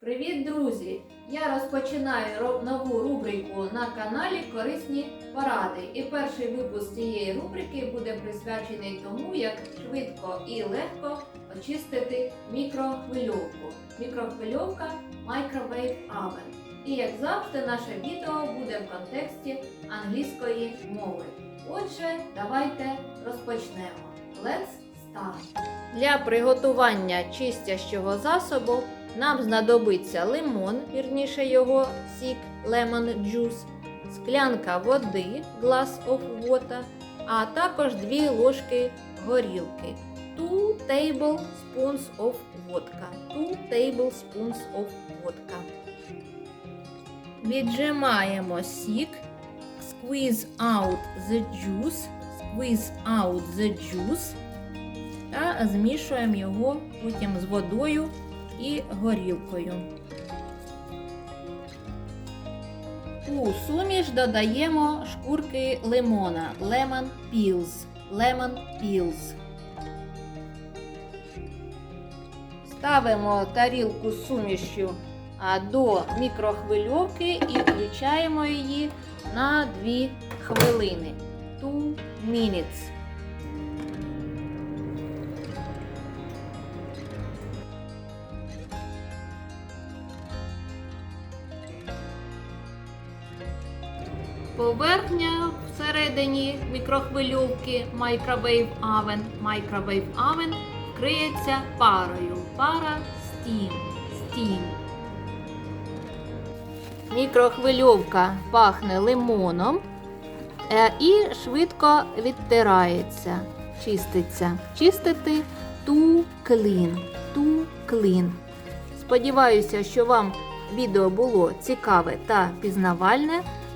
Привіт, друзі! Я розпочинаю нову рубрику на каналі Корисні поради. І перший випуск цієї рубрики буде присвячений тому, як швидко і легко очистити мікрохвильовку. Мікрохвильовка Microwave Oven. І як завжди, наше відео буде в контексті англійської мови. Отже, давайте розпочнемо. Let's start! Для приготування чистящого засобу нам знадобиться лимон, вірніше його сік, lemon juice, склянка води, glass of water, а також 2 ложки горілки. 2 tablespoons of vodka. 2 tablespoons of vodka. Віджимаємо сік. Squeeze out the juice. Squeeze out the juice. Та змішуємо його потім з водою і горілкою. У суміш додаємо шкурки лимона lemon peels. Lemon peels. Ставимо тарілку з сумішю до мікрохвильовки і включаємо її на 2 хвилини. 2 minutes. Поверхня всередині мікрохвильовки Microwave Oven, Microwave Oven вкриється парою. Пара Steam. Steam. Мікрохвильовка пахне лимоном е, і швидко відтирається, чиститься. Чистити to clean. To clean. Сподіваюся, що вам відео було цікаве та пізнавальне.